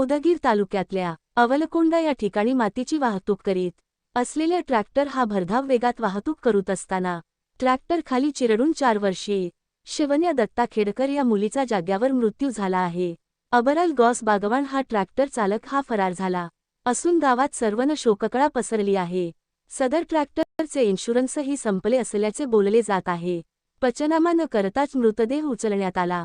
उदगीर तालुक्यातल्या अवलकोंडा या ठिकाणी मातीची वाहतूक करीत असलेल्या ट्रॅक्टर हा भरधाव वेगात वाहतूक करत असताना ट्रॅक्टर खाली चिरडून चार वर्षीय शिवन्या दत्ता खेडकर या मुलीचा जाग्यावर मृत्यू झाला आहे. अबराल गॉस बागवान हा ट्रॅक्टर चालक हा फरार झाला असून गावात सर्वनं शोककळा पसरली आहे. सदर ट्रॅक्टरचे इन्शुरन्सही संपले असल्याचे बोलले जात आहे. पचनामा न करताच मृतदेह उचलण्यात आला.